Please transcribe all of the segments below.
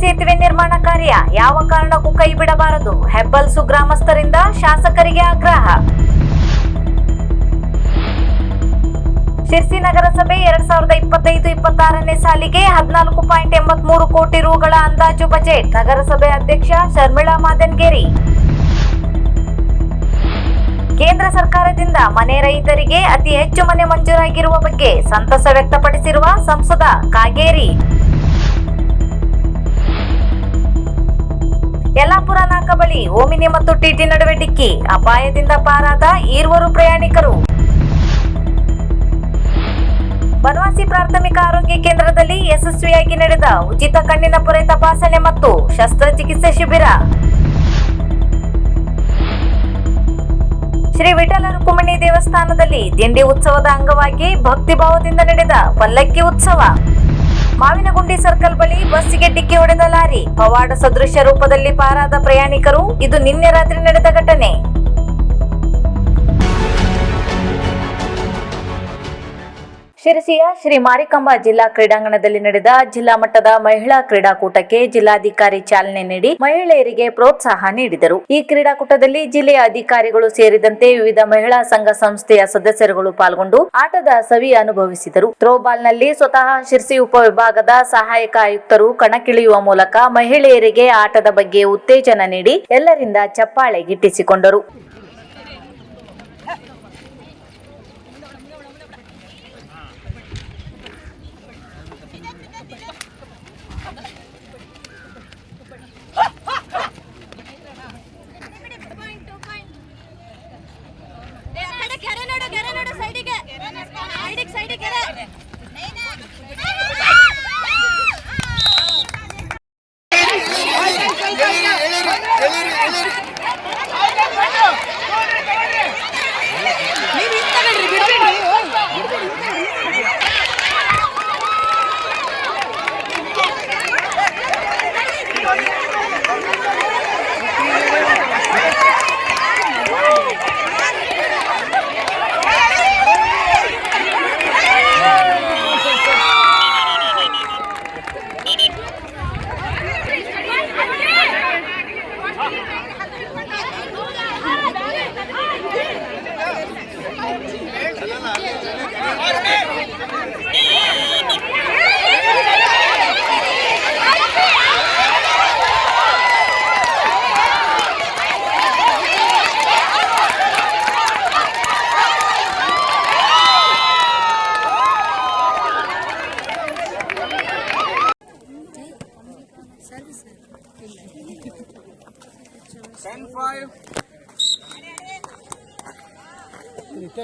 ಕಾರ್ಯ ಯಾವ ಕಾರಣಕ್ಕೂ ಕೈ ಬಿಡಬಾರದು ಹೆಬ್ಬಲ್ಸು ಗ್ರಾಮಸ್ಥರಿಂದ ಶಾಸಕರಿಗೆ ಆಗ್ರಹ. ಶಿರ್ಸಿ ನಗರಸಭೆ ಎರಡ್ ಸಾವಿರದ ಇಪ್ಪತ್ತೈದು, ಇಪ್ಪತ್ತಾರನೇ ಸಾಲಿಗೆ ಹದಿನಾಲ್ಕು ಪಾಯಿಂಟ್ ಎಂಬತ್ಮೂರು ಕೋಟಿ ರುಗಳ ಅಂದಾಜು ಬಜೆಟ್. ನಗರಸಭೆ ಅಧ್ಯಕ್ಷ ಶರ್ಮಿಳಾ ಮಾದನ್ಗೇರಿ. ಕೇಂದ್ರ ಸರ್ಕಾರದಿಂದ ಮನೆ ರೈತರಿಗೆ ಅತಿ ಹೆಚ್ಚು ಮನೆ ಮಂಜೂರಾಗಿರುವ ಬಗ್ಗೆ ಸಂತಸ ವ್ಯಕ್ತಪಡಿಸಿರುವ ಸಂಸದ ಕಾಗೇರಿ. ಯಲ್ಲಾಪುರ ನಾಕ ಬಳಿ ಓಮಿನಿ ಮತ್ತು ಟಿಟಿ ನಡುವೆ ಡಿಕ್ಕಿ ಅಪಾಯದಿಂದ ಪಾರಾದ ಈರ್ವರು ಪ್ರಯಾಣಿಕರು. ಬನವಾಸಿ ಪ್ರಾಥಮಿಕ ಆರೋಗ್ಯ ಕೇಂದ್ರದಲ್ಲಿ ಯಶಸ್ವಿಯಾಗಿ ನಡೆದ ಉಚಿತ ಕಣ್ಣಿನ ಪೊರೆ ತಪಾಸಣೆ ಮತ್ತು ಶಸ್ತ್ರಚಿಕಿತ್ಸೆ ಶಿಬಿರ. ಶ್ರೀ ವಿಠಲ ರುಕುಮಣಿ ದೇವಸ್ಥಾನದಲ್ಲಿ ದಿಂಡಿ ಉತ್ಸವದ ಅಂಗವಾಗಿ ಭಕ್ತಿಭಾವದಿಂದ ನಡೆದ ಪಲ್ಲಕ್ಕಿ ಉತ್ಸವ. ಮಾವಿನಗುಂಡಿ ಸರ್ಕಲ್ ಬಳಿ ಬಸ್ಸಿಗೆ ಡಿಕ್ಕಿ ಹೊಡೆದ ಲಾರಿ ಪವಾಡ ಸದೃಶ ರೂಪದಲ್ಲಿ ಪಾರಾದ ಪ್ರಯಾಣಿಕರು. ಇದು ನಿನ್ನೆ ರಾತ್ರಿ ನಡೆದ ಘಟನೆ. ಶಿರಸಿಯ ಶ್ರೀ ಮಾರಿಕಾಂಬಾ ಜಿಲ್ಲಾ ಕ್ರೀಡಾಂಗಣದಲ್ಲಿ ನಡೆದ ಜಿಲ್ಲಾ ಮಟ್ಟದ ಮಹಿಳಾ ಕ್ರೀಡಾಕೂಟಕ್ಕೆ ಜಿಲ್ಲಾಧಿಕಾರಿ ಚಾಲನೆ ನೀಡಿ ಮಹಿಳೆಯರಿಗೆ ಪ್ರೋತ್ಸಾಹ ನೀಡಿದರು. ಈ ಕ್ರೀಡಾಕೂಟದಲ್ಲಿ ಜಿಲ್ಲೆಯ ಅಧಿಕಾರಿಗಳು ಸೇರಿದಂತೆ ವಿವಿಧ ಮಹಿಳಾ ಸಂಘ ಸಂಸ್ಥೆಯ ಸದಸ್ಯರುಗಳು ಪಾಲ್ಗೊಂಡು ಆಟದ ಸವಿ ಅನುಭವಿಸಿದರು. ಥ್ರೋಬಾಲ್ನಲ್ಲಿ ಸ್ವತಃ ಶಿರ್ಸಿ ಉಪವಿಭಾಗದ ಸಹಾಯಕ ಆಯುಕ್ತರು ಕಣಕ್ಕಿಳಿಯುವ ಮೂಲಕ ಮಹಿಳೆಯರಿಗೆ ಆಟದ ಬಗ್ಗೆ ಉತ್ತೇಜನ ನೀಡಿ ಎಲ್ಲರಿಂದ ಚಪ್ಪಾಳೆ ಗಿಟ್ಟಿಸಿಕೊಂಡರು.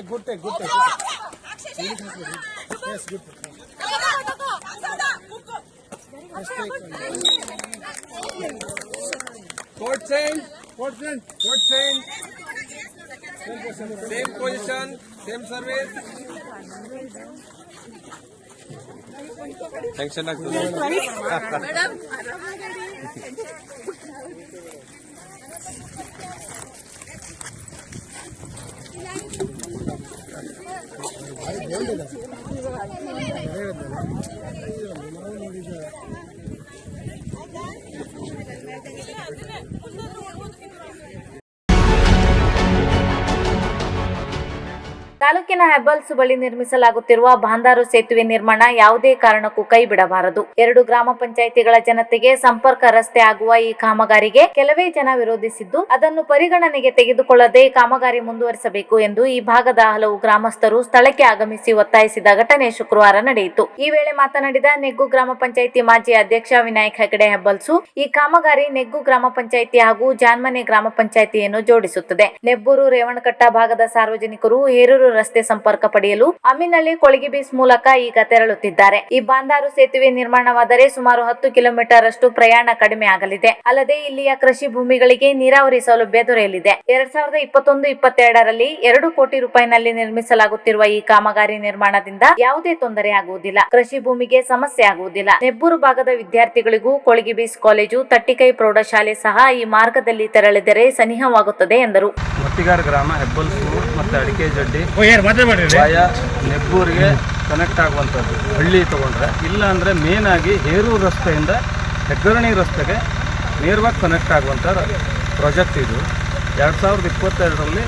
Take good take good take. Yes, good. Yes, take one. Court chain. Court chain. Court chain. Same position. Same service. Tension ಆಗ್ತದೆ 哎有这了这个。还 ತಾಲೂಕಿನ ಹೆಬ್ಬಲ್ಸ್ ಬಳಿ ನಿರ್ಮಿಸಲಾಗುತ್ತಿರುವ ಬಾಂದಾರು ಸೇತುವೆ ನಿರ್ಮಾಣ ಯಾವುದೇ ಕಾರಣಕ್ಕೂ ಕೈ ಬಿಡಬಾರದು. ಎರಡು ಗ್ರಾಮ ಪಂಚಾಯಿತಿಗಳ ಜನತೆಗೆ ಸಂಪರ್ಕ ರಸ್ತೆ ಆಗುವ ಈ ಕಾಮಗಾರಿಗೆ ಕೆಲವೇ ಜನ ವಿರೋಧಿಸಿದ್ದು, ಅದನ್ನು ಪರಿಗಣನೆಗೆ ತೆಗೆದುಕೊಳ್ಳದೆ ಕಾಮಗಾರಿ ಮುಂದುವರಿಸಬೇಕು ಎಂದು ಈ ಭಾಗದ ಹಲವು ಗ್ರಾಮಸ್ಥರು ಸ್ಥಳಕ್ಕೆ ಆಗಮಿಸಿ ಒತ್ತಾಯಿಸಿದ ಘಟನೆ ಶುಕ್ರವಾರ ನಡೆಯಿತು. ಈ ವೇಳೆ ಮಾತನಾಡಿದ ನೆಗ್ಗು ಗ್ರಾಮ ಪಂಚಾಯಿತಿ ಮಾಜಿ ಅಧ್ಯಕ್ಷ ವಿನಾಯಕ್ ಹೆಗಡೆ ಹೆಬ್ಬಲ್ಸು, ಈ ಕಾಮಗಾರಿ ನೆಗ್ಗು ಗ್ರಾಮ ಪಂಚಾಯಿತಿ ಹಾಗೂ ಜಾನ್ಮನೆ ಗ್ರಾಮ ಪಂಚಾಯಿತಿಯನ್ನು ಜೋಡಿಸುತ್ತದೆ. ನೆಬ್ಬೂರು, ರೇವಣಕಟ್ಟ ಭಾಗದ ಸಾರ್ವಜನಿಕರು ಹೇರೂರು ರಸ್ತೆ ಸಂಪರ್ಕ ಪಡೆಯಲು ಅಮಿನಳ್ಳಿ ಕೊಳಗಿ ಬೀಸ್ ಮೂಲಕ ಈಗ ತೆರಳುತ್ತಿದ್ದಾರೆ. ಈ ಬಾಂದಾರು ಸೇತುವೆ ನಿರ್ಮಾಣವಾದರೆ ಸುಮಾರು ಹತ್ತು ಕಿಲೋಮೀಟರ್ ಅಷ್ಟು ಪ್ರಯಾಣ ಕಡಿಮೆ ಆಗಲಿದೆ. ಅಲ್ಲದೆ ಇಲ್ಲಿಯ ಕೃಷಿ ಭೂಮಿಗಳಿಗೆ ನೀರಾವರಿ ಸೌಲಭ್ಯ ದೊರೆಯಲಿದೆ. ಎರಡ್ ಸಾವಿರದ ಇಪ್ಪತ್ತೊಂದು, ಇಪ್ಪತ್ತೆರಡರಲ್ಲಿ ಎರಡು ಕೋಟಿ ರೂಪಾಯಿನಲ್ಲಿ ನಿರ್ಮಿಸಲಾಗುತ್ತಿರುವ ಈ ಕಾಮಗಾರಿ ನಿರ್ಮಾಣದಿಂದ ಯಾವುದೇ ತೊಂದರೆ ಆಗುವುದಿಲ್ಲ. ಕೃಷಿ ಭೂಮಿಗೆ ಸಮಸ್ಯೆ ಆಗುವುದಿಲ್ಲ. ನೆಬ್ಬೂರು ಭಾಗದ ವಿದ್ಯಾರ್ಥಿಗಳಿಗೂ ಕೊಳಗಿಬೀಸ್ ಕಾಲೇಜು, ತಟ್ಟಿಕೈ ಪ್ರೌಢಶಾಲೆ ಸಹ ಈ ಮಾರ್ಗದಲ್ಲಿ ತೆರಳಿದರೆ ಸನಿಹವಾಗುತ್ತದೆ ಎಂದರು. ಮತ್ತಿಗಾರ ಗ್ರಾಮ ಹೆಬ್ಬಲ್ಸೂರು ಮತ್ತು ಅಡಿಕೆ ಜಡ್ಡಿ ನೆಬ್ಬೂರಿಗೆ ಕನೆಕ್ಟ್ ಆಗುವಂಥದ್ದು. ಹಳ್ಳಿ ತೊಗೊಂಡ್ರೆ. ಇಲ್ಲ ಅಂದರೆ ಆಗಿ ಹೇರೂರು ರಸ್ತೆಯಿಂದ ಹೆಗ್ಗರಣಿ ರಸ್ತೆಗೆ ನೇರವಾಗಿ ಕನೆಕ್ಟ್ ಆಗುವಂಥ ಪ್ರಾಜೆಕ್ಟ್ ಇದು. ಎರಡು ಸಾವಿರದ ಇಪ್ಪತ್ತೆರಡರಲ್ಲಿ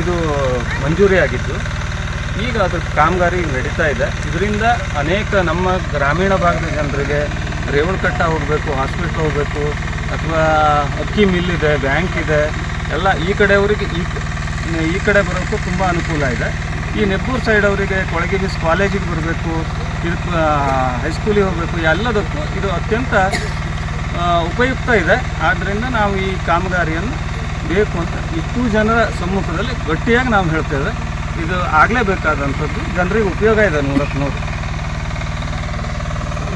ಇದು ಮಂಜೂರಿ ಆಗಿದ್ದು. ಈಗ ಅದ್ರ ಕಾಮಗಾರಿ ನಡೀತಾ ಇದೆ. ಇದರಿಂದ ಅನೇಕ ನಮ್ಮ ಗ್ರಾಮೀಣ ಭಾಗದ ಜನರಿಗೆ ರೇವಣಕಟ್ಟ ಹೋಗಬೇಕು ಹಾಸ್ಪಿಟ್ಲ್ ಹೋಗಬೇಕು, ಅಥವಾ ಅಕ್ಕಿ ಮಿಲ್ ಇದೆ ಬ್ಯಾಂಕ್ ಇದೆ, ಎಲ್ಲ ಈ ಕಡೆಯವರಿಗೆ ಈ ಈ ಕಡೆ ಬರೋಕ್ಕೂ ತುಂಬ ಅನುಕೂಲ ಇದೆ. ಈ ನೆಬ್ಬೂರು ಸೈಡ್ ಅವರಿಗೆ ಕೊಳಗೆ ಕಾಲೇಜಿಗೆ ಬರಬೇಕು ಇದು ಹೈಸ್ಕೂಲಿಗೆ ಹೋಗಬೇಕು, ಎಲ್ಲದಕ್ಕೂ ಇದು ಅತ್ಯಂತ ಉಪಯುಕ್ತ ಇದೆ. ಆದ್ದರಿಂದ ನಾವು ಈ ಕಾಮಗಾರಿಯನ್ನು ಬೇಕು ಅಂತ ಇಷ್ಟು ಜನರ ಸಮ್ಮುಖದಲ್ಲಿ ಗಟ್ಟಿಯಾಗಿ ನಾವು ಹೇಳ್ತೇವೆ ಇದು ಆಗಲೇಬೇಕಾದಂಥದ್ದು ಜನರಿಗೆ ಉಪಯೋಗ ಇದೆ ನೋಡಕ್ಕೆ ನೋಡಿ.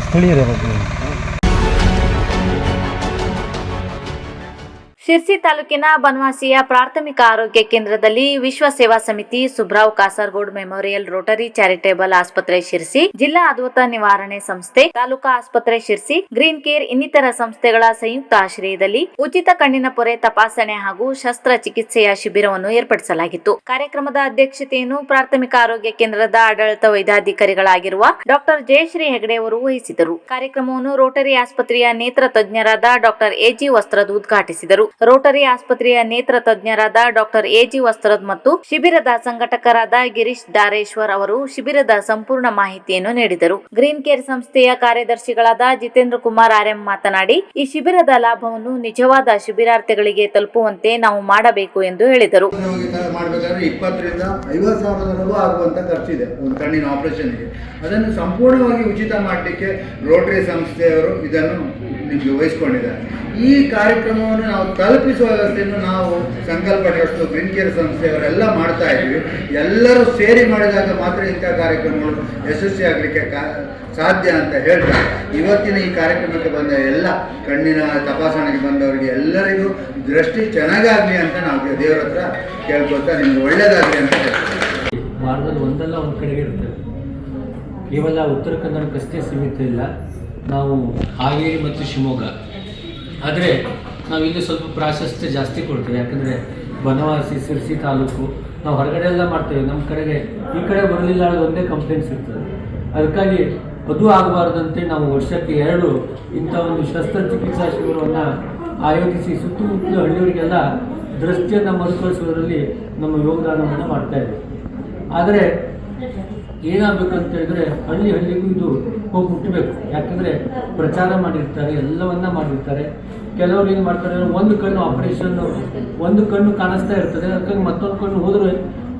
ಸ್ಥಳೀಯರ ಬಗ್ಗೆ. ಶಿರ್ಸಿ ತಾಲೂಕಿನ ಬನವಾಸಿಯ ಪ್ರಾಥಮಿಕ ಆರೋಗ್ಯ ಕೇಂದ್ರದಲ್ಲಿ Vishwa Seva Samiti Subrao Kasaragod memorial rotary charitable ಆಸ್ಪತ್ರೆ ಶಿರ್ಸಿ, ಜಿಲ್ಲಾ ಅದ್ಭುತ ನಿವಾರಣೆ ಸಂಸ್ಥೆ, ತಾಲೂಕಾ ಆಸ್ಪತ್ರೆ ಶಿರ್ಸಿ, ಗ್ರೀನ್ ಕೇರ್ ಇನ್ನಿತರ ಸಂಸ್ಥೆಗಳ ಸಂಯುಕ್ತ ಆಶ್ರಯದಲ್ಲಿ ಉಚಿತ ಕಣ್ಣಿನ ಪೊರೆ ತಪಾಸಣೆ ಹಾಗೂ ಶಸ್ತ್ರಚಿಕಿತ್ಸೆಯ ಶಿಬಿರವನ್ನು ಏರ್ಪಡಿಸಲಾಗಿತ್ತು. ಕಾರ್ಯಕ್ರಮದ ಅಧ್ಯಕ್ಷತೆಯನ್ನು ಪ್ರಾಥಮಿಕ ಆರೋಗ್ಯ ಕೇಂದ್ರದ ಆಡಳಿತ ವೈದ್ಯಾಧಿಕಾರಿಗಳಾಗಿರುವ ಡಾಕ್ಟರ್ ಜಯಶ್ರೀ ಹೆಗಡೆ ಅವರು ವಹಿಸಿದರು. ಕಾರ್ಯಕ್ರಮವನ್ನು ರೋಟರಿ ಆಸ್ಪತ್ರೆಯ ನೇತ್ರ ತಜ್ಞರಾದ ಡಾಕ್ಟರ್ ಎಜಿ ವಸ್ತ್ರದ್ ಉದ್ಘಾಟಿಸಿದರು. ರೋಟರಿ ಆಸ್ಪತ್ರೆಯ ನೇತ್ರ ತಜ್ಞರಾದ ಡಾಕ್ಟರ್ ಎಜಿ ವಸ್ತ್ರದ್ ಮತ್ತು ಶಿಬಿರದ ಸಂಘಟಕರಾದ ಗಿರೀಶ್ ದಾರೇಶ್ವರ್ ಅವರು ಶಿಬಿರದ ಸಂಪೂರ್ಣ ಮಾಹಿತಿಯನ್ನು ನೀಡಿದರು. ಗ್ರೀನ್ ಕೇರ್ ಸಂಸ್ಥೆಯ ಕಾರ್ಯದರ್ಶಿಗಳಾದ ಜಿತೇಂದ್ರ ಕುಮಾರ್ ಆರ್ಎಂ ಮಾತನಾಡಿ, ಈ ಶಿಬಿರದ ಲಾಭವನ್ನು ನಿಜವಾದ ಶಿಬಿರಾರ್ಥಿಗಳಿಗೆ ತಲುಪುವಂತೆ ನಾವು ಮಾಡಬೇಕು ಎಂದು ಹೇಳಿದರು. ಅದನ್ನು ಸಂಪೂರ್ಣವಾಗಿ ಉಚಿತ ಮಾಡಲಿಕ್ಕೆ ರೋಟರಿ ಸಂಸ್ಥೆಯವರು ಇದನ್ನು ನಿಮಗೆ ವಹಿಸ್ಕೊಂಡಿದ್ದಾರೆ ಈ ಕಾರ್ಯಕ್ರಮವನ್ನು ನಾವು ತಲುಪಿಸುವ ವ್ಯವಸ್ಥೆಯನ್ನು ನಾವು ಸಂಕಲ್ಪ ಟ್ರಸ್ಟ್ ಗ್ರೀನ್ ಕೇರ್ ಸಂಸ್ಥೆಯವರೆಲ್ಲ ಮಾಡ್ತಾ ಇದ್ದೀವಿ ಎಲ್ಲರೂ ಸೇರಿ ಮಾಡಿದಾಗ ಮಾತ್ರ ಇಂಥ ಕಾರ್ಯಕ್ರಮಗಳು ಯಶಸ್ವಿ ಆಗಲಿಕ್ಕೆ ಸಾಧ್ಯ ಅಂತ ಹೇಳ್ತಾರೆ. ಇವತ್ತಿನ ಈ ಕಾರ್ಯಕ್ರಮಕ್ಕೆ ಬಂದ ಎಲ್ಲ ಕಣ್ಣಿನ ತಪಾಸಣೆಗೆ ಬಂದವರಿಗೆ ಎಲ್ಲರಿಗೂ ದೃಷ್ಟಿ ಚೆನ್ನಾಗಾಗಲಿ ಅಂತ ನಾವು ದೇವರ ಹತ್ರ ಕೇಳ್ಕೊಳ್ತಾ ನಿಮ್ಗೆ ಒಳ್ಳೇದಾಗಲಿ ಅಂತ ವಾರದಲ್ಲಿ ಒಂದಲ್ಲ ಒಂದು ಕಡೆಗೆ ಇರ್ತದೆ ಕೇವಲ ಉತ್ತರ ಕನ್ನಡಕ್ಕಷ್ಟೇ ಸೀಮಿತ ಇಲ್ಲ. ನಾವು ಹಾವೇರಿ ಮತ್ತು ಶಿವಮೊಗ್ಗ. ಆದರೆ ನಾವು ಇಲ್ಲಿ ಸ್ವಲ್ಪ ಪ್ರಾಶಸ್ತ್ಯ ಜಾಸ್ತಿ ಕೊಡ್ತೇವೆ. ಯಾಕಂದರೆ ಬನವಾಸಿ, ಸಿರ್ಸಿ ತಾಲೂಕು ನಾವು ಹೊರಗಡೆ ಎಲ್ಲ ಮಾಡ್ತೇವೆ. ನಮ್ಮ ಕಡೆಗೆ ಈ ಕಡೆ ಬರಲಿಲ್ಲ ಅನ್ನೋದು ಒಂದೇ ಕಂಪ್ಲೇಂಟ್ಸ್ ಇರ್ತದೆ. ಅದಕ್ಕಾಗಿ ಅದು ಆಗಬಾರ್ದಂತೆ ನಾವು ವರ್ಷಕ್ಕೆ ಎರಡು ಇಂಥ ಒಂದು ಶಸ್ತ್ರಚಿಕಿತ್ಸಾ ಶಿಬಿರವನ್ನು ಆಯೋಜಿಸಿ ಸುತ್ತಮುತ್ತಲ ಹಳ್ಳಿಯವರಿಗೆಲ್ಲ ದೃಷ್ಟಿಯನ್ನು ಮರುಕಳಿಸುವುದರಲ್ಲಿ ನಮ್ಮ ಯೋಗದಾನವನ್ನು ಮಾಡ್ತಾ ಇದ್ದೇವೆ. ಆದರೆ ಏನಾಗಬೇಕಂತ ಹೇಳಿದ್ರೆ ಹಳ್ಳಿ ಹಳ್ಳಿಗೂ ಇದು ಹೋಗಿ ಮುಟ್ಟಬೇಕು ಯಾಕಂದ್ರೆ ಪ್ರಚಾರ ಮಾಡಿರ್ತಾರೆ, ಎಲ್ಲವನ್ನ ಮಾಡಿರ್ತಾರೆ. ಕೆಲವರು ಏನು ಮಾಡ್ತಾರೆ, ಒಂದು ಕಣ್ಣು ಆಪರೇಷನ್ ಒಂದು ಕಣ್ಣು ಕಾಣಿಸ್ತಾ ಇರ್ತದೆ, ಅದಕ್ಕಾಗಿ ಮತ್ತೊಂದು ಕಣ್ಣು ಹೋದ್ರೆ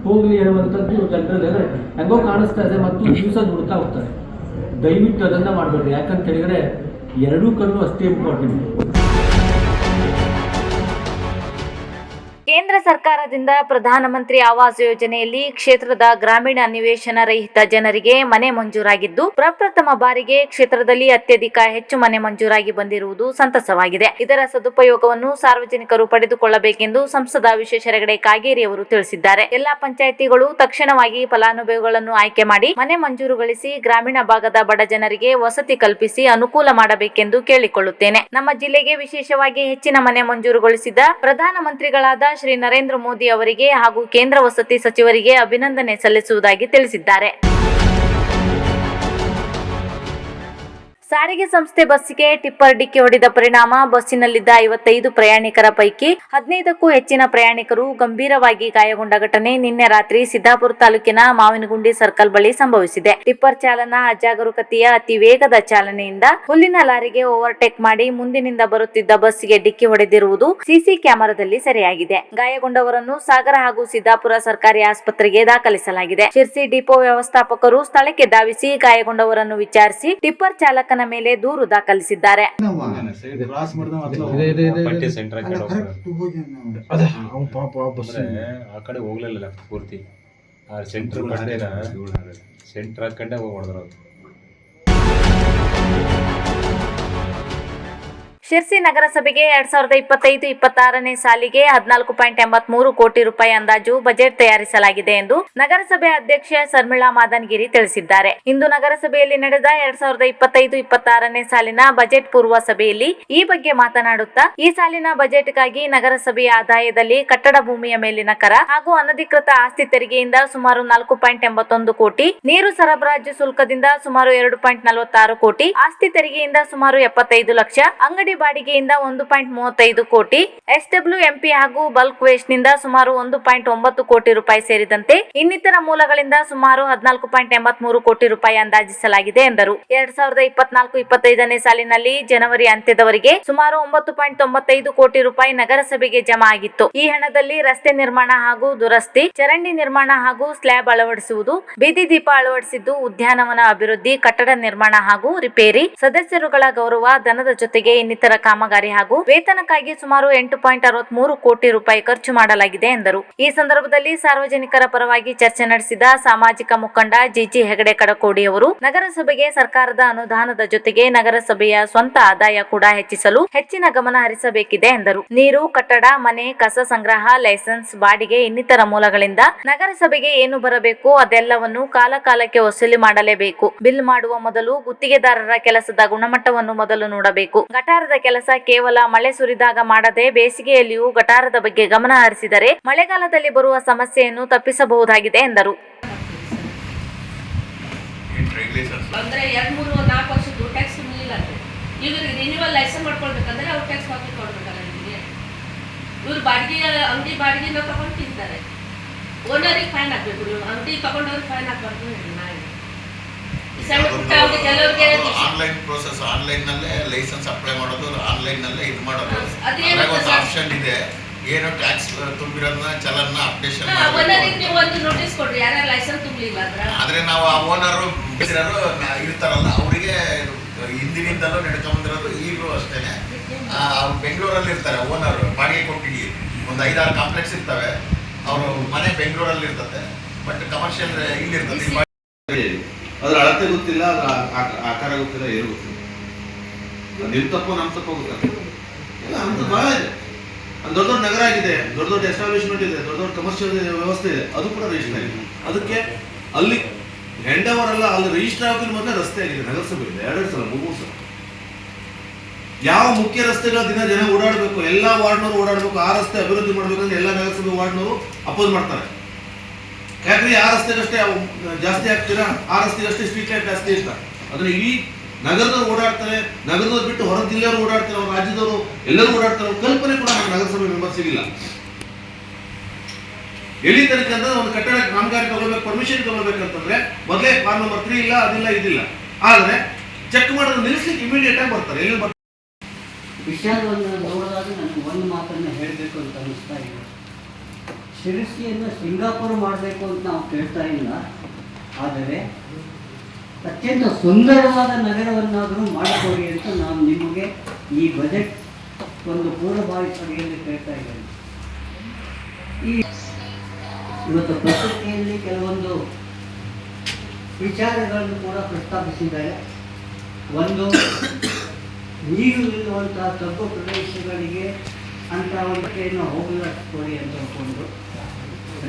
ಹೋಗಲಿ ಹೇಳುವಂಥದ್ದು ಜನರಲ್ಲಿ ಹೆಂಗೋ ಕಾಣಿಸ್ತಾ ಇದೆ ಮತ್ತು ದಿವಸ ನೋಡ್ತಾ ಹೋಗ್ತಾರೆ. ದಯವಿಟ್ಟು ಅದನ್ನು ಮಾಡಬೇಡಿ ಯಾಕಂತ ಹೇಳಿದರೆ ಎರಡೂ ಕಣ್ಣು ಅಷ್ಟೇ ಇಂಪಾರ್ಟೆಂಟ್. ಸರ್ಕಾರದಿಂದ ಪ್ರಧಾನಮಂತ್ರಿ ಆವಾಸ್ ಯೋಜನೆಯಲ್ಲಿ ಕ್ಷೇತ್ರದ ಗ್ರಾಮೀಣ ನಿವೇಶನ ರಹಿತ ಜನರಿಗೆ ಮನೆ ಮಂಜೂರಾಗಿದ್ದು, ಪ್ರಪ್ರಥಮ ಬಾರಿಗೆ ಕ್ಷೇತ್ರದಲ್ಲಿ ಅತ್ಯಧಿಕ ಹೆಚ್ಚು ಮನೆ ಮಂಜೂರಾಗಿ ಬಂದಿರುವುದು ಸಂತಸವಾಗಿದೆ. ಇದರ ಸದುಪಯೋಗವನ್ನು ಸಾರ್ವಜನಿಕರು ಪಡೆದುಕೊಳ್ಳಬೇಕೆಂದು ಸಂಸದ ವಿಶ್ವೇಶ್ವರಗಡೆ ಕಾಗೇರಿ ಅವರು ತಿಳಿಸಿದ್ದಾರೆ. ಎಲ್ಲಾ ಪಂಚಾಯಿತಿಗಳು ತಕ್ಷಣವಾಗಿ ಫಲಾನುಭವಿಗಳನ್ನು ಆಯ್ಕೆ ಮಾಡಿ ಮನೆ ಮಂಜೂರುಗೊಳಿಸಿ ಗ್ರಾಮೀಣ ಭಾಗದ ಬಡ ಜನರಿಗೆ ವಸತಿ ಕಲ್ಪಿಸಿ ಅನುಕೂಲ ಮಾಡಬೇಕೆಂದು ಕೇಳಿಕೊಳ್ಳುತ್ತೇನೆ. ನಮ್ಮ ಜಿಲ್ಲೆಗೆ ವಿಶೇಷವಾಗಿ ಹೆಚ್ಚಿನ ಮನೆ ಮಂಜೂರುಗೊಳಿಸಿದ ಪ್ರಧಾನಮಂತ್ರಿಗಳಾದ ಶ್ರೀ ನರೇಂದ್ರ ಮೋದಿ ಅವರಿಗೆ ಹಾಗೂ ಕೇಂದ್ರ ವಸತಿ ಸಚಿವರಿಗೆ ಅಭಿನಂದನೆ ಸಲ್ಲಿಸುವುದಾಗಿ ತಿಳಿಸಿದ್ದಾರೆ. ಸಾರಿಗೆ ಸಂಸ್ಥೆ ಬಸ್ಸಿಗೆ ಟಿಪ್ಪರ್ ಡಿಕ್ಕಿ ಹೊಡೆದ ಪರಿಣಾಮ. ಬಸ್ಸಿನಲ್ಲಿದ್ದ ಐವತ್ತೈದು ಪ್ರಯಾಣಿಕರ ಪೈಕಿ ಹದಿನೈದಕ್ಕೂ ಹೆಚ್ಚಿನ ಪ್ರಯಾಣಿಕರು ಗಂಭೀರವಾಗಿ ಗಾಯಗೊಂಡ ಘಟನೆ ನಿನ್ನೆ ರಾತ್ರಿ ಸಿದ್ದಾಪುರ ತಾಲೂಕಿನ ಮಾವಿನಗುಂಡಿ ಸರ್ಕಲ್ ಬಳಿ ಸಂಭವಿಸಿದೆ. ಟಿಪ್ಪರ್ ಚಾಲನಾ ಅಜಾಗರೂಕತೆಯ ಅತಿ ವೇಗದ ಚಾಲನೆಯಿಂದ ಹುಲ್ಲಿನ ಲಾರಿಗೆ ಓವರ್ಟೇಕ್ ಮಾಡಿ ಮುಂದಿನಿಂದ ಬರುತ್ತಿದ್ದ ಬಸ್ಸಿಗೆ ಡಿಕ್ಕಿ ಹೊಡೆದಿರುವುದು ಸಿಸಿ ಕ್ಯಾಮೆರಾದಲ್ಲಿ ಸೆರೆಯಾಗಿದೆ. ಗಾಯಗೊಂಡವರನ್ನು ಸಾಗರ ಹಾಗೂ ಸಿದ್ದಾಪುರ ಸರ್ಕಾರಿ ಆಸ್ಪತ್ರೆಗೆ ದಾಖಲಿಸಲಾಗಿದೆ. ಶಿರ್ಸಿ ಡಿಪೋ ವ್ಯವಸ್ಥಾಪಕರು ಸ್ಥಳಕ್ಕೆ ಧಾವಿಸಿ ಗಾಯಗೊಂಡವರನ್ನು ವಿಚಾರಿಸಿ ಟಿಪ್ಪರ್ ಚಾಲಕನ ಮೇಲೆ ದೂರು ದಾಖಲಿಸಿದ್ದಾರೆ ಪಟ್ಟಿ ಸೆಂಟ್ರ್ ಕಡೆ ಆ ಕಡೆ ಹೋಗ್ಲಿಲ್ಲ ಪೂರ್ತಿ ಆ ಸೆಂಟ್ರ್ ಕಡೆ ಸೆಂಟ್ರ್ ಹಾಕೊಂಡೆ ಹೋಗಿ ಹೊಡೆದ್ರು ಶಿರ್ಸಿ ನಗರಸಭೆಗೆ ಎರಡ್ ಸಾವಿರದ ಇಪ್ಪತ್ತೈದು, ಇಪ್ಪತ್ತಾರನೇ ಸಾಲಿಗೆ ಹದಿನಾಲ್ಕು ಪಾಯಿಂಟ್ ಎಂಬತ್ಮೂರು ಕೋಟಿ ರೂಪಾಯಿ ಅಂದಾಜು ಬಜೆಟ್ ತಯಾರಿಸಲಾಗಿದೆ ಎಂದು ನಗರಸಭೆ ಅಧ್ಯಕ್ಷೆ ಶರ್ಮಿಳಾ ಮಾದನ್ಗಿರಿ ತಿಳಿಸಿದ್ದಾರೆ. ಇಂದು ನಗರಸಭೆಯಲ್ಲಿ ನಡೆದ ಎರಡ್ ಸಾವಿರದ ಇಪ್ಪತ್ತೈದು, ಇಪ್ಪತ್ತಾರನೇ ಸಾಲಿನ ಬಜೆಟ್ ಪೂರ್ವ ಸಭೆಯಲ್ಲಿ ಈ ಬಗ್ಗೆ ಮಾತನಾಡುತ್ತಾ, ಈ ಸಾಲಿನ ಬಜೆಟ್ಗಾಗಿ ನಗರಸಭೆಯ ಆದಾಯದಲ್ಲಿ ಕಟ್ಟಡ ಭೂಮಿಯ ಮೇಲಿನ ಕರ ಹಾಗೂ ಅನಧಿಕೃತ ಆಸ್ತಿ ತೆರಿಗೆಯಿಂದ ಸುಮಾರು ನಾಲ್ಕು ಪಾಯಿಂಟ್ ಎಂಬತ್ತೊಂದು ಕೋಟಿ, ನೀರು ಸರಬರಾಜು ಶುಲ್ಕದಿಂದ ಸುಮಾರು ಎರಡು ಪಾಯಿಂಟ್ ನಲವತ್ತಾರು ಕೋಟಿ, ಆಸ್ತಿ ತೆರಿಗೆಯಿಂದ ಸುಮಾರು ಎಪ್ಪತ್ತೈದು ಲಕ್ಷ, ಅಂಗಡಿ ಬಾಡಿಗೆಯಿಂದ ಒಂದು ಪಾಯಿಂಟ್ ಮೂವತ್ತೈದು crore. S W M P ಹಾಗೂ ಬಲ್ಕ್ ವೇಸ್ಟ್ನಿಂದ ಸುಮಾರು ಒಂದು ಪಾಯಿಂಟ್ ಒಂಬತ್ತು ಕೋಟಿ ರೂಪಾಯಿ ಸೇರಿದಂತೆ ಇನ್ನಿತರ ಮೂಲಗಳಿಂದ ಸುಮಾರು ಹದಿನಾಲ್ಕು ಪಾಯಿಂಟ್ ಎಂಬತ್ಮೂರು ಕೋಟಿ ರೂಪಾಯಿ ಅಂದಾಜಿಸಲಾಗಿದೆ ಎಂದರು. ಎರಡ್ ಸಾವಿರದ ಇಪ್ಪತ್ನಾಲ್ಕು ಇಪ್ಪತ್ತೈದನೇ ಸಾಲಿನಲ್ಲಿ ಜನವರಿ ಅಂತ್ಯದವರೆಗೆ ಸುಮಾರು ಒಂಬತ್ತು ಪಾಯಿಂಟ್ ತೊಂಬತ್ತೈದು ಕೋಟಿ ರೂಪಾಯಿ ನಗರಸಭೆಗೆ ಜಮಾ ಆಗಿತ್ತು. ಈ ಹಣದಲ್ಲಿ ರಸ್ತೆ ನಿರ್ಮಾಣ ಹಾಗೂ ದುರಸ್ತಿ, ಚರಂಡಿ ನಿರ್ಮಾಣ ಹಾಗೂ ಸ್ಲ್ಯಾಬ್ ಅಳವಡಿಸುವುದು, ಬೀದಿ ದೀಪ ಅಳವಡಿಸಿದ್ದು, ಉದ್ಯಾನವನ ಅಭಿವೃದ್ಧಿ, ಕಟ್ಟಡ ನಿರ್ಮಾಣ ಹಾಗೂ ರಿಪೇರಿ, ಸದಸ್ಯರುಗಳ ಗೌರವ, ಧನದ ಜೊತೆಗೆ ಇನ್ನಿತರ ಕಾಮಗಾರಿ ಹಾಗೂ ವೇತನಕ್ಕಾಗಿ ಸುಮಾರು ಎಂಟು ಪಾಯಿಂಟ್ ಅರವತ್ಮೂರು ಕೋಟಿ ರೂಪಾಯಿ ಖರ್ಚು ಮಾಡಲಾಗಿದೆ ಎಂದರು. ಈ ಸಂದರ್ಭದಲ್ಲಿ ಸಾರ್ವಜನಿಕರ ಪರವಾಗಿ ಚರ್ಚೆ ನಡೆಸಿದ ಸಾಮಾಜಿಕ ಮುಖಂಡ ಜಿಜಿ ಹೆಗಡೆ ಕಡಕೋಡಿ ಅವರು, ನಗರಸಭೆಗೆ ಸರ್ಕಾರದ ಅನುದಾನದ ಜೊತೆಗೆ ನಗರಸಭೆಯ ಸ್ವಂತ ಆದಾಯ ಕೂಡ ಹೆಚ್ಚಿಸಲು ಹೆಚ್ಚಿನ ಗಮನ ಹರಿಸಬೇಕಿದೆ ಎಂದರು. ನೀರು, ಕಟ್ಟಡ, ಮನೆ, ಕಸ ಸಂಗ್ರಹ, ಲೈಸೆನ್ಸ್, ಬಾಡಿಗೆ ಇನ್ನಿತರ ಮೂಲಗಳಿಂದ ನಗರಸಭೆಗೆ ಏನು ಬರಬೇಕು ಅದೆಲ್ಲವನ್ನು ಕಾಲ ಕಾಲಕ್ಕೆ ವಸೂಲಿ ಮಾಡಲೇಬೇಕು. ಬಿಲ್ ಮಾಡುವ ಮೊದಲು ಗುತ್ತಿಗೆದಾರರ ಕೆಲಸದ ಗುಣಮಟ್ಟವನ್ನು ಮೊದಲು ನೋಡಬೇಕು. ಗಟಾರದ ಕೆಲಸ ಕೇವಲ ಮಳೆ ಸುರಿದಾಗ ಮಾಡದೆ ಬೇಸಿಗೆಯಲ್ಲಿಯೂ ಗಟಾರದ ಬಗ್ಗೆ ಗಮನ ಹರಿಸಿದರೆ ಮಳೆಗಾಲದಲ್ಲಿ ಬರುವ ಸಮಸ್ಯೆಯನ್ನು ತಪ್ಪಿಸಬಹುದಾಗಿದೆ ಎಂದರು. ಇವ್ರು ಬಾಡಿಗೆ, ಅಂಗಡಿ ಬಾಡಿಗೆನ ತಗೊಂಡು ತಿಂತಾರೆ. ಓನರಿಗೆ ಫೈನ್ ಹಾಕ್ಬೇಕು ಅಂಗಡಿ ತಗೊಂಡವ್ರಿಗೆ ಫೈನ್ ಹಾಕ್ಬಾರ್ದು ಹೇಳಿ ನಾನು ಈ ಸಣ್ಣ ಪುಟ್ಟ ಅವ್ರಿಗೆ ಕೆಲವ್ರಿಗೆ ಆನ್ಲೈನ್ ಪ್ರೋಸೆಸ್ ಆನ್ಲೈನ್ ನಲ್ಲೇ ಲೈಸೆನ್ಸ್ ಅಪ್ಲೈ ಮಾಡೋದು ಆನ್ಲೈನ್ ನಲ್ಲೇ ಇದು ಮಾಡೋದು. ಅದ್ರಾಗ ಒಂದು ಆಪ್ಷನ್ ಇದೆ. ಏನೋ ಟ್ಯಾಕ್ಸ್ ತುಂಬಿರೋದನ್ನ ಚಲನ್ನ ಅಪ್ಡೇಷನ್ ಆದ್ರೆ ನಾವು ಆ ಓನರು ಇರ್ತಾರಲ್ಲ ಅವರಿಗೆ ಹಿಂದಿನಿಂದಲೂ ನಡ್ಕೊಂಬಂದಿರೋದು ಈಗಲೂ ಅಷ್ಟೇನೆ. ಬೆಂಗಳೂರಲ್ಲಿ ಇರ್ತಾರೆ ಓನರ್ ಬಾಡಿಗೆ ಕೊಟ್ಟಿಗೆ ಒಂದು ಐದಾರು ಕಾಂಪ್ಲೆಕ್ಸ್ ಇರ್ತವೆ. ಅವರು ಮನೆ ಬೆಂಗಳೂರಲ್ಲಿ ಇರ್ತದೆ ಬಟ್ ಕಮರ್ಷಿಯಲ್ ಇಲ್ಲಿ ಇರ್ತದೆ ಅದ್ರ ಅಳತೆ ಗೊತ್ತಿಲ್ಲ ಅದ್ರ ಆಕಾರ ಗೊತ್ತಿಲ್ಲ, ಏನು ಗೊತ್ತಿಲ್ಲ. ನಿಮ್ ತಪ್ಪು, ನಮ್ ತಪ್ಪು ಗೊತ್ತಾಗ್ತದೆ. ಎಲ್ಲ ಅಂತ ಬಹಳ ಇದೆ. ದೊಡ್ಡ ದೊಡ್ಡ ನಗರ ಆಗಿದೆ, ದೊಡ್ಡ ದೊಡ್ಡ ಎಸ್ಟಾಬ್ಲಿಷ್ಮೆಂಟ್ ಇದೆ, ದೊಡ್ಡ ದೊಡ್ಡ ಕಮರ್ಷಿಯಲ್ ವ್ಯವಸ್ಥೆ ಇದೆ. ಅದು ಕೂಡ ರಿಜಿಸ್ಟರ್ ಆಗಿದೆ. ಅದಕ್ಕೆ ಅಲ್ಲಿ ಹೆಂಡ್ ಅಲ್ಲ ಅಲ್ಲಿ ರಿಜಿಸ್ಟರ್ ಆಗೋದ್ರ ಮೊದಲೇ ರಸ್ತೆ ಆಗಿದೆ. ನಗರಸಭೆ ಇದೆ ಎರಡೆರಡು ಸಲ ಮೂರು ಸಲ. ಯಾವ ಮುಖ್ಯ ರಸ್ತೆಗಳ ದಿನ ಜನ ಓಡಾಡಬೇಕು, ಎಲ್ಲ ವಾರ್ಡ್ನವರು ಓಡಾಡಬೇಕು, ಆ ರಸ್ತೆ ಅಭಿವೃದ್ಧಿ ಮಾಡಬೇಕಂದ್ರೆ ಎಲ್ಲ ನಗರಸಭೆ ವಾರ್ಡ್ನವರು ಅಪೋಸ್ ಮಾಡ್ತಾರೆ. ಯಾಕ್ರಿ ಆ ರಸ್ತೆಗಷ್ಟೇ ಜಾಸ್ತಿ ಆಗ್ತೀರಾ ಆ ರಸ್ತೆಗಷ್ಟೇ ಸ್ಟ್ರೀಟ್ ಲೈಟ್ ಜಾಸ್ತಿ ಇಷ್ಟ ಅದನ್ನ ಇಡೀ ನಗರದವ್ರು ಓಡಾಡ್ತಾರೆ, ನಗರದವ್ರು ಬಿಟ್ಟು ಹೊರ ಜಿಲ್ಲೆಯವರು ಓಡಾಡ್ತಾರೆ, ಅವ್ರ ರಾಜ್ಯದವರು ಎಲ್ಲರೂ ಓಡಾಡ್ತಾರೆ ಕಲ್ಪನೆ ಕೂಡ ನಮ್ಮ ನಗರಸಭೆ ಮೆಂಬರ್ಸಿಗಿಲ್ಲ ಎಲ್ಲಿ ತನಕ ಅಂದ್ರೆ ಒಂದು ಕಟ್ಟಡ ಕಾಮಗಾರಿ ತಗೊಳ್ಬೇಕು ಪರ್ಮಿಷನ್ ತಗೊಳ್ಬೇಕಂತಂದ್ರೆ ಮೊದಲೇ ಫಾರ್ಮ್ ನಂಬರ್ ತ್ರೀ ಇಲ್ಲ, ಅದಿಲ್ಲ, ಇದಿಲ್ಲ. ಆದ್ರೆ ಚೆಕ್ ಮಾಡೋದು ನಿಲ್ಲಿಸ್ಲಿಕ್ಕೆ ಇಮಿಡಿಯೇಟ್ ಆಗಿ ಬರ್ತಾರೆ. ಎಲ್ಲಿ ಬರ್ತಾರೆ? ವಿಷಯವನ್ನು ನೋಡಿದಾಗ ನನಗೆ ಒಂದು ಮಾತನ್ನು ಹೇಳಬೇಕು ಅಂತ ಅನಿಸ್ತಾ ಇದೆ. ಶಿರಸಿಯನ್ನು ಸಿಂಗಾಪುರ ಮಾಡಬೇಕು ಅಂತ ನಾವು ಕೇಳ್ತಾ ಇಲ್ಲ. ಆದರೆ ಅತ್ಯಂತ ಸುಂದರವಾದ ನಗರವನ್ನಾದರೂ ಮಾಡಿಕೊಡಿ ಅಂತ ನಾನು ನಿಮಗೆ ಈ ಬಜೆಟ್ ಒಂದು ಪೂರ್ವಭಾವಿ ಸಭೆಯಲ್ಲಿ ಕೇಳ್ತಾ ಇದ್ದೇನೆ. ಈ ಇವತ್ತು ಪ್ರಕೃತಿಯಲ್ಲಿ ಕೆಲವೊಂದು ವಿಚಾರಗಳನ್ನು ಕೂಡ ಪ್ರಸ್ತಾಪಿಸಿದ್ದಾರೆ. ಒಂದು, ನೀರು ನಿಲ್ಲುವಂತಹ ತಗ್ಗು ಪ್ರದೇಶಗಳಿಗೆ ಅಂತ ಒಂದು ಹೋಗಲಾಡಿಸ್ಕೊಳ್ಳಿ ಅಂತ ಹೇಳ್ಕೊಂಡು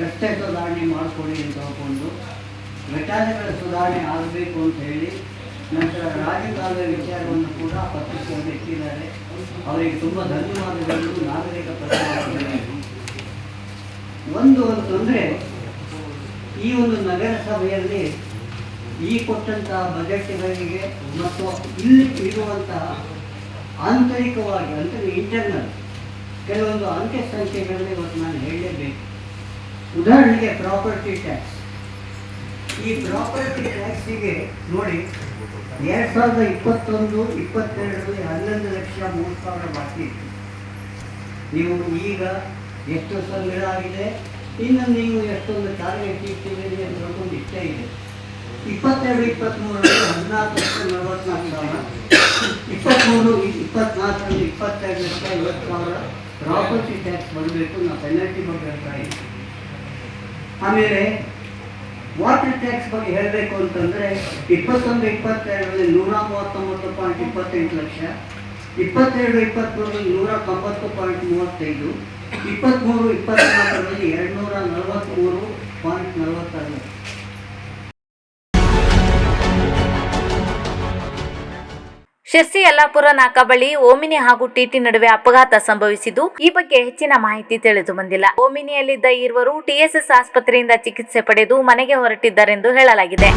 ರಸ್ತೆ ಸುಧಾರಣೆ ಮಾಡಿಕೊಡಿ ಅಂತ ಹೇಳ್ಕೊಂಡು ಸುಧಾರಣೆ ಆಗಬೇಕು ಅಂತ ಹೇಳಿ ನಂತರ ರಾಜಕಾಲದ ವಿಚಾರವನ್ನು ಕೂಡ ಪತ್ರಿಕೆಯಲ್ಲಿ ಇಟ್ಟಿದ್ದಾರೆ ಅವರಿಗೆ ತುಂಬ ಧನ್ಯವಾದಗಳು. ನಾಗರಿಕ ಪ್ರತಿನಿಧಿಗಳಿಗೆ ಒಂದು ಅಂತಂದರೆ ಈ ಒಂದು ನಗರಸಭೆಯಲ್ಲಿ ಈ ಕೊಟ್ಟಂತಹ ಬಜೆಟ್ಗಳಿಗೆ ಮತ್ತು ಇಲ್ಲಿ ಇರುವಂತಹ ಆಂತರಿಕವಾಗಿ ಅಂದರೆ ಇಂಟರ್ನಲ್ ಕೆಲವೊಂದು ಅಂಕೆ ಸಂಖ್ಯೆಗಳಲ್ಲಿ ಇವತ್ತು ನಾನು ಹೇಳಲೇಬೇಕು. ಉದಾಹರಣೆಗೆ ಪ್ರಾಪರ್ಟಿ ಟ್ಯಾಕ್ಸ್ ಈ ಪ್ರಾಪರ್ಟಿ ಟ್ಯಾಕ್ಸಿಗೆ ನೋಡಿ, ಎರಡು ಸಾವಿರದ ಇಪ್ಪತ್ತೊಂದು, ಇಪ್ಪತ್ತೆರಡು, ಹನ್ನೊಂದು ಲಕ್ಷ ಮೂರು ಸಾವಿರ ಬಾಕಿ ಇತ್ತು. ನೀವು ಈಗ ಎಷ್ಟು ಸಂಗ್ರಹ ಆಗಿದೆ? ಇನ್ನು ನೀವು ಎಷ್ಟೊಂದು ಟಾರ್ಗೆಟ್ ಇಟ್ಟಿದ್ದೀರಿ ಅಂತ ಒಂದು ಇಷ್ಟ ಇದೆ. ಇಪ್ಪತ್ತೆರಡು ಇಪ್ಪತ್ತ್ಮೂರರಲ್ಲಿ ಹದಿನಾಲ್ಕು ಲಕ್ಷ ನಲವತ್ನಾಲ್ಕು ಸಾವಿರ. ಇಪ್ಪತ್ತ್ಮೂರು ಇಪ್ಪತ್ನಾಲ್ಕರಲ್ಲಿ ಇಪ್ಪತ್ತೆರಡು ಲಕ್ಷ ಐವತ್ತು ಸಾವಿರ ಪ್ರಾಪರ್ಟಿ ಟ್ಯಾಕ್ಸ್ ಬರಬೇಕು ನಾವು ಪೆನಾಲ್ಟಿ ಬಗ್ಗೆ ಹೇಳ್ತಾ ಇದ್ದೀವಿ ಆಮೇಲೆ ವಾಟರ್ ಟ್ಯಾಕ್ಸ್ ಬಗ್ಗೆ ಹೇಳಬೇಕು ಅಂತಂದರೆ ಇಪ್ಪತ್ತೊಂದು, ಇಪ್ಪತ್ತೆರಡರಲ್ಲಿ ನೂರ ಮೂವತ್ತೊಂಬತ್ತು ಪಾಯಿಂಟ್ ಇಪ್ಪತ್ತೆಂಟು ಲಕ್ಷ, ಇಪ್ಪತ್ತೆರಡು ಇಪ್ಪತ್ತ್ಮೂರರಲ್ಲಿ ನೂರ ತೊಂಬತ್ತು ಪಾಯಿಂಟ್ ಮೂವತ್ತೈದು ಇಪ್ಪತ್ತ್ಮೂರು ಇಪ್ಪತ್ತ್ನಾಲ್ಕರಲ್ಲಿ ಎರಡು ನೂರ ನಲವತ್ತ್ಮೂರು ಪಾಯಿಂಟ್ ನಲವತ್ತಾರು ಲಕ್ಷ. ಶಿರ್ಸಿ ಯಲ್ಲಾಪುರ ನಾಕಾ ಬಳಿ ಓಮಿನಿ ಹಾಗೂ ಟಿಟಿ ನಡುವೆ ಅಪಘಾತ ಸಂಭವಿಸಿದ್ದು, ಈ ಬಗ್ಗೆ ಹೆಚ್ಚಿನ ಮಾಹಿತಿ ತಿಳಿದು ಬಂದಿಲ್ಲ. ಓಮಿನಿಯಲ್ಲಿದ್ದ ಇರುವರು ಟಿಎಸ್ಎಸ್ ಆಸ್ಪತ್ರೆಯಿಂದ ಚಿಕಿತ್ಸೆ ಪಡೆದು ಮನೆಗೆ ಹೊರಟಿದ್ದಾರೆಂದು ಹೇಳಲಾಗಿದೆ.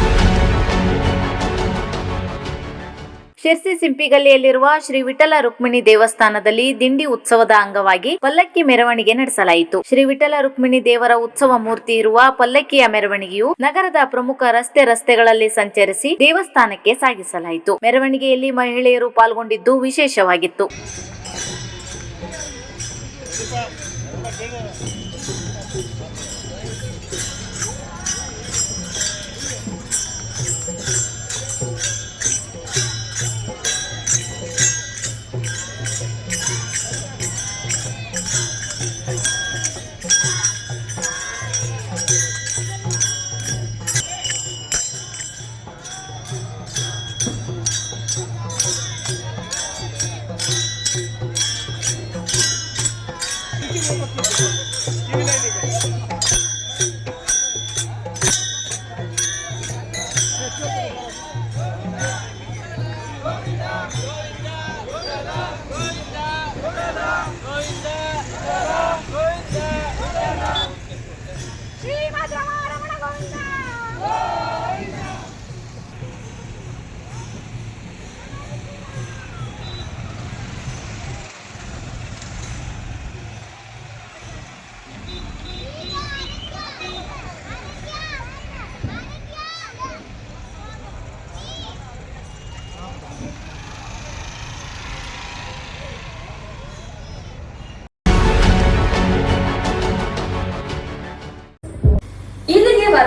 ಶಿರ್ಸಿ ಸಿಂಪಿಗಲ್ಲಿಯಲ್ಲಿರುವ ಶ್ರೀ ವಿಠಲ ರುಕ್ಮಿಣಿ ದೇವಸ್ಥಾನದಲ್ಲಿ ದಿಂಡಿ ಉತ್ಸವದ ಅಂಗವಾಗಿ ಪಲ್ಲಕ್ಕಿ ಮೆರವಣಿಗೆ ನಡೆಸಲಾಯಿತು. ಶ್ರೀ ವಿಠಲ ರುಕ್ಮಿಣಿ ದೇವರ ಉತ್ಸವ ಮೂರ್ತಿ ಇರುವ ಪಲ್ಲಕ್ಕಿಯ ಮೆರವಣಿಗೆಯು ನಗರದ ಪ್ರಮುಖ ರಸ್ತೆ ರಸ್ತೆಗಳಲ್ಲಿ ಸಂಚರಿಸಿ ದೇವಸ್ಥಾನಕ್ಕೆ ಸಾಗಿಸಲಾಯಿತು. ಮೆರವಣಿಗೆಯಲ್ಲಿ ಮಹಿಳೆಯರು ಪಾಲ್ಗೊಂಡಿದ್ದು ವಿಶೇಷವಾಗಿತ್ತು. হবে